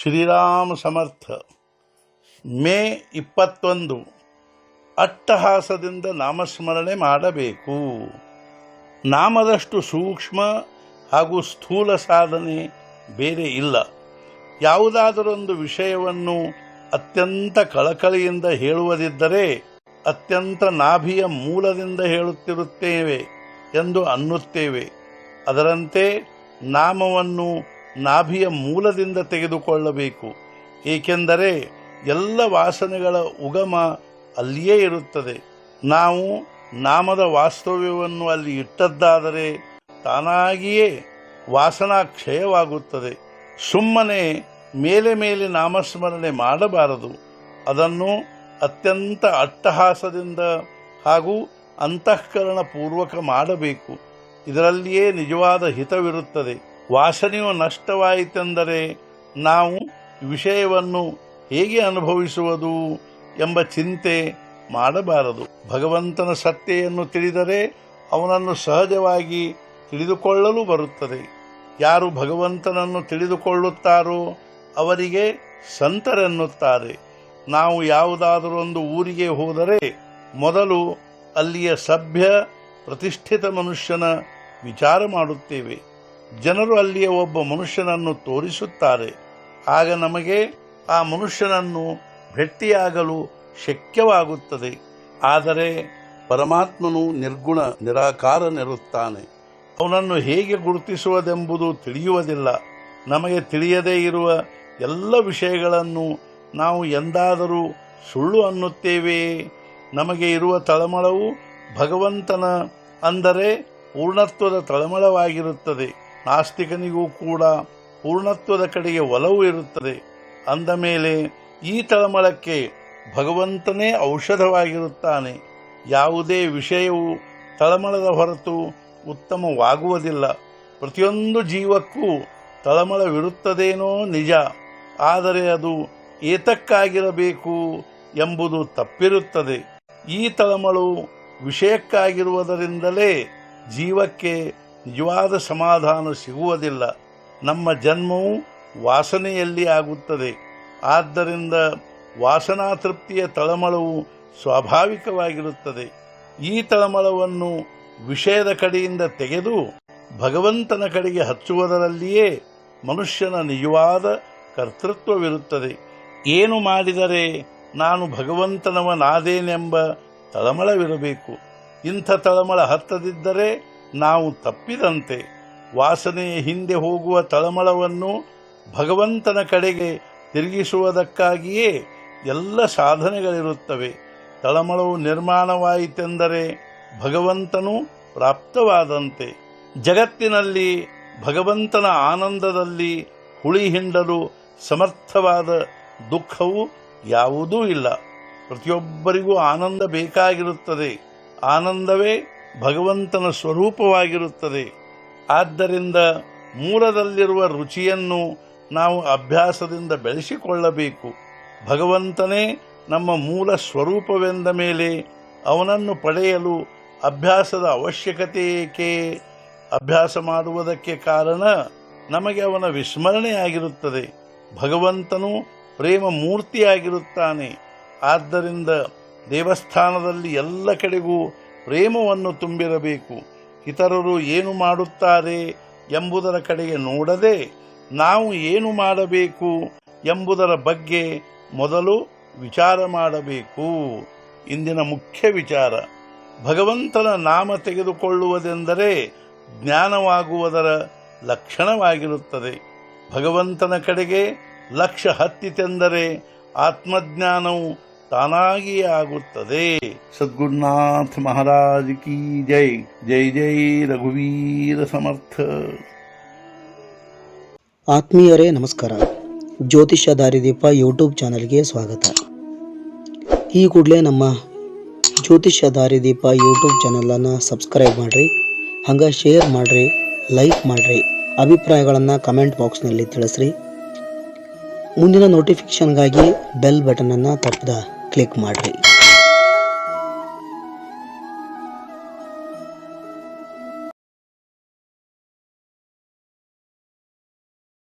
ಶ್ರೀರಾಮ ಸಮರ್ಥ. ಮೇ ಇಪ್ಪತ್ತೊಂದು. ಅಟ್ಟಹಾಸದಿಂದ ನಾಮಸ್ಮರಣೆ ಮಾಡಬೇಕು. ನಾಮದಷ್ಟು ಸೂಕ್ಷ್ಮ ಹಾಗೂ ಸ್ಥೂಲ ಸಾಧನೆ ಬೇರೆ ಇಲ್ಲ. ಯಾವುದಾದರೊಂದು ವಿಷಯವನ್ನು ಅತ್ಯಂತ ಕಳಕಳಿಯಿಂದ ಹೇಳುವುದಿದ್ದರೆ ಅತ್ಯಂತ ನಾಭಿಯ ಮೂಲದಿಂದ ಹೇಳುತ್ತಿರುತ್ತೇವೆ ಎಂದು ಅನ್ನುತ್ತೇವೆ. ಅದರಂತೆ ನಾಮವನ್ನು ನಾಭಿಯ ಮೂಲದಿಂದ ತೆಗೆದುಕೊಳ್ಳಬೇಕು. ಏಕೆಂದರೆ ಎಲ್ಲ ವಾಸನೆಗಳ ಉಗಮ ಅಲ್ಲಿಯೇ ಇರುತ್ತದೆ. ನಾವು ನಾಮದ ವಾಸ್ತವ್ಯವನ್ನು ಅಲ್ಲಿ ಇಟ್ಟದ್ದಾದರೆ ತಾನಾಗಿಯೇ ವಾಸನಾ ಕ್ಷಯವಾಗುತ್ತದೆ ಸುಮ್ಮನೆ ಮೇಲೆ ಮೇಲೆ ನಾಮಸ್ಮರಣೆ ಮಾಡಬಾರದು. ಅದನ್ನು ಅತ್ಯಂತ ಅಟ್ಟಹಾಸದಿಂದ ಹಾಗೂ ಅಂತಃಕರಣ ಪೂರ್ವಕ ಮಾಡಬೇಕು. ಇದರಲ್ಲಿಯೇ ನಿಜವಾದ ಹಿತವಿರುತ್ತದೆ. ವಾಸನೆಯು ನಷ್ಟವಾಯಿತೆಂದರೆ ನಾವು ವಿಷಯವನ್ನು ಹೇಗೆ ಅನುಭವಿಸುವುದು ಎಂಬ ಚಿಂತೆ ಮಾಡಬಾರದು. ಭಗವಂತನ ಸತ್ಯೆಯನ್ನು ತಿಳಿದರೆ ಅವನನ್ನು ಸಹಜವಾಗಿ ತಿಳಿದುಕೊಳ್ಳಲು ಬರುತ್ತದೆ. ಯಾರು ಭಗವಂತನನ್ನು ತಿಳಿದುಕೊಳ್ಳುತ್ತಾರೋ ಅವರಿಗೆ ಸಂತರೆನ್ನುತ್ತಾರೆ. ನಾವು ಯಾವುದಾದರೊಂದು ಊರಿಗೆ ಹೋದರೆ ಮೊದಲು ಅಲ್ಲಿಯ ಸಭ್ಯ, ಪ್ರತಿಷ್ಠಿತ ಮನುಷ್ಯನ ವಿಚಾರ ಮಾಡುತ್ತೇವೆ. ಜನರು ಅಲ್ಲಿಯ ಒಬ್ಬ ಮನುಷ್ಯನನ್ನು ತೋರಿಸುತ್ತಾರೆ. ಆಗ ನಮಗೆ ಆ ಮನುಷ್ಯನನ್ನು ಭೇಟಿಯಾಗಲು ಶಕ್ಯವಾಗುತ್ತದೆ. ಆದರೆ ಪರಮಾತ್ಮನು ನಿರ್ಗುಣ ನಿರಾಕಾರನಿರುತ್ತಾನೆ ಅವನನ್ನು ಹೇಗೆ ಗುರುತಿಸುವುದೆಂಬುದು ತಿಳಿಯುವುದಿಲ್ಲ. ನಮಗೆ ತಿಳಿಯದೇ ಇರುವ ಎಲ್ಲ ವಿಷಯಗಳನ್ನು ನಾವು ಎಂದಾದರೂ ಸುಳ್ಳು ಅನ್ನುತ್ತೇವೆಯೇ ನಮಗೆ ಇರುವ ತಳಮಳವು ಭಗವಂತನ ಅಂದರೆ ಪೂರ್ಣತ್ವದ ತಳಮಳವಾಗಿರುತ್ತದೆ. ನಾಸ್ತಿಕನಿಗೂ ಕೂಡ ಪೂರ್ಣತ್ವದ ಕಡೆಗೆ ಒಲವು ಇರುತ್ತದೆ. ಅಂದ ಮೇಲೆ ಈ ತಳಮಳಕ್ಕೆ ಭಗವಂತನೇ ಔಷಧವಾಗಿರುತ್ತಾನೆ. ಯಾವುದೇ ವಿಷಯವು ತಳಮಳದ ಹೊರತು ಉತ್ತಮವಾಗುವುದಿಲ್ಲ. ಪ್ರತಿಯೊಂದು ಜೀವಕ್ಕೂ ತಳಮಳವಿರುತ್ತದೇನೋ ನಿಜ. ಆದರೆ ಅದು ಏತಕ್ಕಾಗಿರಬೇಕು ಎಂಬುದು ತಪ್ಪಿರುತ್ತದೆ. ಈ ತಳಮಳು ವಿಷಯಕ್ಕಾಗಿರುವುದರಿಂದಲೇ ಜೀವಕ್ಕೆ ನಿಜವಾದ ಸಮಾಧಾನ ಸಿಗುವುದಿಲ್ಲ. ನಮ್ಮ ಜನ್ಮವು ವಾಸನೆಯಲ್ಲಿ ಆಗುತ್ತದೆ. ಆದ್ದರಿಂದ ವಾಸನಾ ತೃಪ್ತಿಯ ತಳಮಳವು ಸ್ವಾಭಾವಿಕವಾಗಿರುತ್ತದೆ. ಈ ತಳಮಳವನ್ನು ವಿಷಯದ ಕಡೆಯಿಂದ ತೆಗೆದು ಭಗವಂತನ ಕಡೆಗೆ ಹಚ್ಚುವುದರಲ್ಲಿಯೇ ಮನುಷ್ಯನ ನಿಜವಾದ ಕರ್ತೃತ್ವವಿರುತ್ತದೆ. ಏನು ಮಾಡಿದರೆ ನಾನು ಭಗವಂತನವನಾದೇನೆಂಬ ತಳಮಳವಿರಬೇಕು. ಇಂಥ ತಳಮಳ ಹತ್ತದಿದ್ದರೆ ನಾವು ತಪ್ಪಿದಂತೆ ವಾಸನೆಯ ಹಿಂದೆ ಹೋಗುವ ತಳಮಳವನ್ನು ಭಗವಂತನ ಕಡೆಗೆ ತಿರುಗಿಸುವುದಕ್ಕಾಗಿಯೇ ಎಲ್ಲ ಸಾಧನೆಗಳಿರುತ್ತವೆ. ತಳಮಳವು ನಿರ್ಮಾಣವಾಯಿತೆಂದರೆ ಭಗವಂತನು ಪ್ರಾಪ್ತವಾದಂತೆ ಜಗತ್ತಿನಲ್ಲಿ ಭಗವಂತನ ಆನಂದದಲ್ಲಿ ಹುಳಿ ಹಿಂಡಲು ಸಮರ್ಥವಾದ ದುಃಖವು ಯಾವುದೂ ಇಲ್ಲ. ಪ್ರತಿಯೊಬ್ಬರಿಗೂ ಆನಂದ ಬೇಕಾಗಿರುತ್ತದೆ. ಆನಂದವೇ ಭಗವಂತನ ಸ್ವರೂಪವಾಗಿರುತ್ತದೆ. ಆದ್ದರಿಂದ ಮೂಲದಲ್ಲಿರುವ ರುಚಿಯನ್ನು ನಾವು ಅಭ್ಯಾಸದಿಂದ ಬೆಳೆಸಿಕೊಳ್ಳಬೇಕು. ಭಗವಂತನೇ ನಮ್ಮ ಮೂಲ ಸ್ವರೂಪವೆಂದ ಮೇಲೆ ಅವನನ್ನು ಪಡೆಯಲು ಅಭ್ಯಾಸದ ಅವಶ್ಯಕತೆ ಏಕೆ? ಅಭ್ಯಾಸ ಮಾಡುವುದಕ್ಕೆ ಕಾರಣ ನಮಗೆ ಅವನ ವಿಸ್ಮರಣೆಯಾಗಿರುತ್ತದೆ. ಭಗವಂತನು ಪ್ರೇಮ ಮೂರ್ತಿಯಾಗಿರುತ್ತಾನೆ. ಆದ್ದರಿಂದ ದೇವಸ್ಥಾನದಲ್ಲಿ ಎಲ್ಲ ಕಡೆಗೂ ಪ್ರೇಮವನ್ನು ತುಂಬಿರಬೇಕು. ಇತರರು ಏನು ಮಾಡುತ್ತಾರೆ ಎಂಬುದರ ಕಡೆಗೆ ನೋಡದೆ ನಾವು ಏನು ಮಾಡಬೇಕು ಎಂಬುದರ ಬಗ್ಗೆ ಮೊದಲು ವಿಚಾರ ಮಾಡಬೇಕು. ಇಂದಿನ ಮುಖ್ಯ ವಿಚಾರ, ಭಗವಂತನ ನಾಮ ತೆಗೆದುಕೊಳ್ಳುವುದೆಂದರೆ ಜ್ಞಾನವಾಗುವುದರ ಲಕ್ಷಣವಾಗಿರುತ್ತದೆ. ಭಗವಂತನ ಕಡೆಗೆ ಲಕ್ಷ ಹತ್ತಿತೆಂದರೆ ಆತ್ಮಜ್ಞಾನವು ತಾನಾಗಿಯೇ ಆಗುತ್ತದೆ. ಸದ್ಗುರುನಾಥ ಮಹಾರಾಜ್ ಕಿ ಜೈ. ಜೈ ಜೈ ರಘುವೀರ ಸಮರ್ಥ. ಆತ್ಮೀಯರೇ ನಮಸ್ಕಾರ. ಜ್ಯೋತಿಷ್ಯ ದಾರಿದೀಪ ಯೂಟ್ಯೂಬ್ ಚಾನಲ್ಗೆ ಸ್ವಾಗತ. ಈ ಕೂಡಲೇ ನಮ್ಮ ಜ್ಯೋತಿಷ್ಯ ದಾರಿದೀಪ ಯೂಟ್ಯೂಬ್ ಚಾನಲನ್ನು ಸಬ್ಸ್ಕ್ರೈಬ್ ಮಾಡಿರಿ. ಹಂಗೆ ಶೇರ್ ಮಾಡಿರಿ ಲೈಕ್ ಮಾಡಿರಿ ಅಭಿಪ್ರಾಯಗಳನ್ನು ಕಮೆಂಟ್ ಬಾಕ್ಸ್ನಲ್ಲಿ ತಿಳಿಸ್ರಿ. ಮುಂದಿನ ನೋಟಿಫಿಕೇಷನ್ಗಾಗಿ ಬೆಲ್ ಬಟನನ್ನು ತಪ್ಪದ ಕ್ಲಿಕ್ ಮಾಡಿರಿ